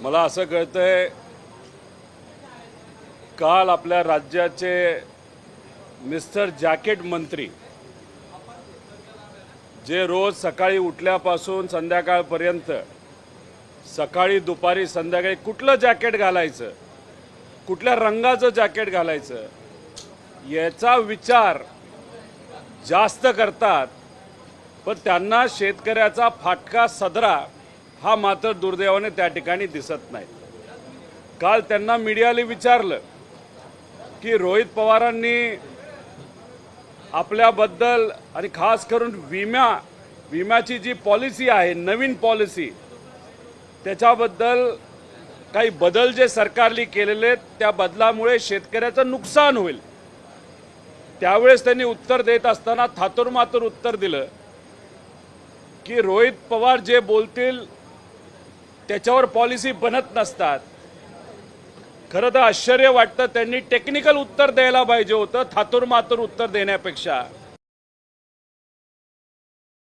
मला असं कळतंय काल आपल्या राज्याचे मिस्टर जॅकेट मंत्री जे रोज सकाळी उठल्यापासून संध्याकाळपर्यंत सकाळी दुपारी संध्याकाळी कुठलं जॅकेट घालायचं कुठल्या रंगाचं जॅकेट घालायचं याचा विचार जास्त करतात पण त्यांना शेतकऱ्याचा फाटका सदरा हा मात्र दुर्दैवाने त्या ठिकाणी दिसत नाही. काल त्यांना मीडियाने विचारलं की रोहित पवारांनी आपल्याबद्दल आणि खास करून विमा विम्याची जी पॉलिसी आहे नवीन पॉलिसी त्याच्याबद्दल काही बदल जे सरकारने केलेले आहेत त्या बदलामुळे शेतकऱ्याचं नुकसान होईल. त्यावेळेस त्यांनी उत्तर देत असताना थातुरमातुर उत्तर दिलं की रोहित पवार जे बोलतील त्याच्यावर पॉलिसी बनत नसतात. खरं तर आश्चर्य वाटतं त्यांनी टेक्निकल उत्तर द्यायला पाहिजे होतं थातुरमातुर उत्तर देण्यापेक्षा.